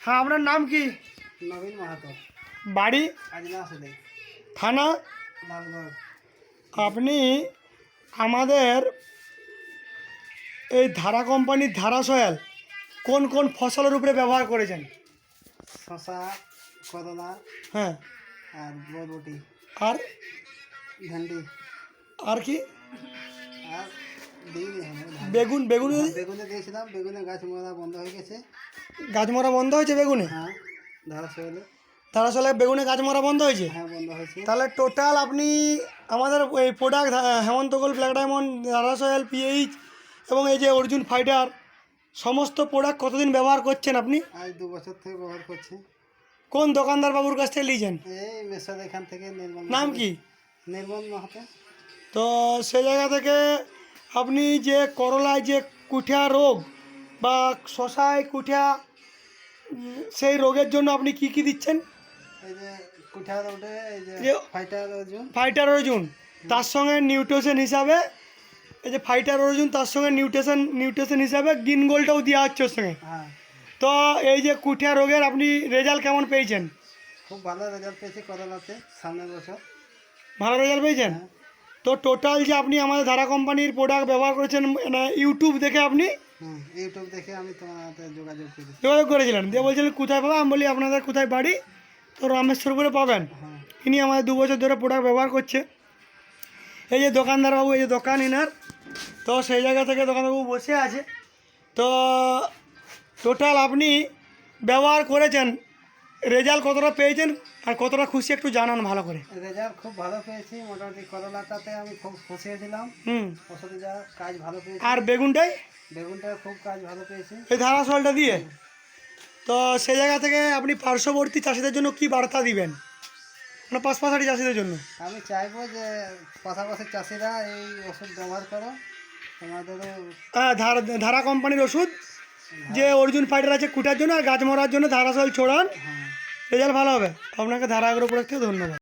হ্যাঁ আপনার নাম কি? নবীন মাহাতো। বাড়ি? থানা? আপনি আমাদের এই ধারা কোম্পানির ধারা সয়াল কোন কোন ফসলের উপরে ব্যবহার করেছেন? শশা করলা হ্যাঁ। আর বরবটি। আর? ভেন্ডি। আর কি? আর। বেগুন বেগুন বেগুনে দিয়েছিলাম বেগুনে গাছ মরা বন্ধ হয়ে গেছে। গাছ মরা বন্ধ হয়েছে বেগুনে? হ্যাঁ ধারা সয়েলে ধারা সয়ালে বেগুনে গাছ মরা বন্ধ হয়েছে? হ্যাঁ বন্ধ হয়েছে। তাহলে টোটাল আপনি আমাদের এই প্রোডাক্ট হেমন্তকল ব্ল্যাক ডায়মন্ড ধারা সয়াল পিএইচ এবং এই যে অর্জুন ফাইটার সমস্ত প্রোডাক্ট কতদিন ব্যবহার করছেন আপনি? আজ দু বছর থেকে ব্যবহার করছি। কোন দোকানদার বাবুর কাছ থেকে নিয়েছেন এই মেশাদ এখান থেকে নাম কি? নির্মল মাহাতো। তো সেই জায়গা থেকে আপনি যে করলায় যে কুঠিয়া রোগ বা শশায় কুঠিয়া সেই রোগের জন্য আপনি কি কি দিচ্ছেন? ফাইটার অর্জুন। তার সঙ্গে নিউট্রিশন হিসাবে এই যে ফাইটার অর্জুন তার সঙ্গে নিউট্রিশন নিউট্রিশন হিসাবে গ্রিন গোলটাও দেওয়া হচ্ছে ওর সঙ্গে। হ্যাঁ। তো এই যে কুঠিয়া রোগের আপনি রেজাল্ট কেমন পেয়েছেন? খুব ভালো রেজাল্ট পেয়েছি করলাতে সামনের বছর। ভালো রেজাল্ট পেয়েছেন? হ্যাঁ। তো টোটাল যে আপনি আমাদের ধারা কোম্পানির প্রোডাক্ট ব্যবহার করেছেন মানে ইউটিউব দেখে আপনি? ইউটিউব দেখে আমি তোমার যোগাযোগ করি যোগাযোগ করেছিলেন। দিয়ে বলছিলেন কোথায় পাবেন? আমি বলি আপনাদের কোথায় বাড়ি? তো রামেশ্বরপুরে পাবেন। হ্যাঁ। ইনি আমাদের দু বছর ধরে প্রোডাক্ট ব্যবহার করছে। এই যে দোকানদার বাবু এই যে দোকান ইনার তো সেই জায়গা থেকে দোকানদারবাবু বসে আছে। তো টোটাল আপনি ব্যবহার করেছেন রেজাল্ট কতটা পেয়েছেন আর কতটা খুশি একটু জানান ভালো করে। রেজাল্ট খুব ভালো পেয়েছি মোটামুটি করলাটাতে আমি খুব খুশি হয়েছিলাম হুম। ওষুধে যা কাজ ভালো পেয়েছি। আর বেগুনটাই? বেগুনটা খুব কাজ ভালো পেয়েছি। এই ধারাসলটা দিয়ে? তো সেই জায়গা থেকে আপনি পার্শ্ববর্তী চাষিদের জন্য কি বার্তা দিবেন? মানে পাশপাশাড়ি চাষিদের জন্য? আমি চাইব যে পাশাপাশি চাষিরা এই ওষুধ ব্যবহার করো। তোমাদেরও হ্যাঁ ধারা ধারা কোম্পানির ওষুধ। যে অর্জুন ফাইটার আছে কুটার জন্য আর গাছ মরার জন্য ধারাসল ছোড়ান। হ্যাঁ। রেজাল্ট ভালো হবে। আপনাকে ধারা আগ্রহ থেকে ধন্যবাদ।